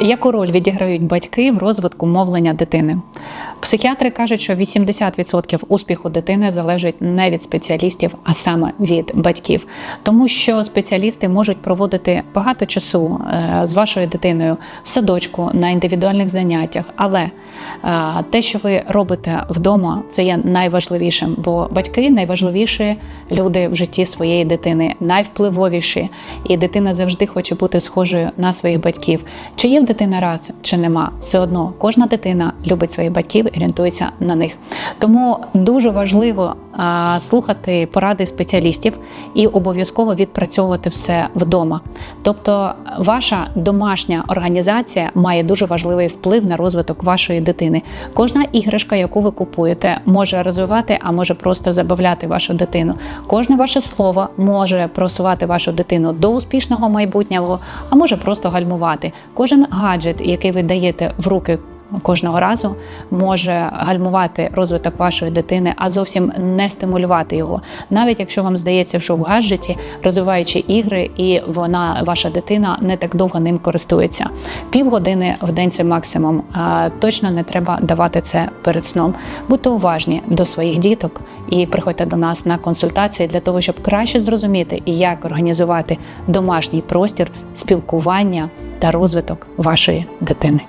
Яку роль відіграють батьки в розвитку мовлення дитини? Психіатри кажуть, що 80% успіху дитини залежить не від спеціалістів, а саме від батьків, тому що спеціалісти можуть проводити багато часу е, з вашою дитиною в садочку на індивідуальних заняттях, але е, те, що ви робите вдома, це є найважливішим, бо батьки найважливіші люди в житті своєї дитини, найвпливовіші, і дитина завжди хоче бути схожою на своїх батьків. Чи є в дитини раз, чи нема, все одно кожна дитина любить своїх батьків орієнтується на них. Тому дуже важливо а, слухати поради спеціалістів і обов'язково відпрацьовувати все вдома. Тобто, ваша домашня організація має дуже важливий вплив на розвиток вашої дитини. Кожна іграшка, яку ви купуєте, може розвивати, а може просто забавляти вашу дитину. Кожне ваше слово може просувати вашу дитину до успішного майбутнього, а може просто гальмувати. Кожен гаджет, який ви даєте в руки кожного разу може гальмувати розвиток вашої дитини, а зовсім не стимулювати його. Навіть якщо вам здається, що в гаджеті, розвиваючи ігри, і вона, ваша дитина, не так довго ним користується. Півгодини в день це максимум. Точно не треба давати це перед сном. Будьте уважні до своїх діток і приходьте до нас на консультації для того, щоб краще зрозуміти, як організувати домашній простір спілкування та розвиток вашої дитини.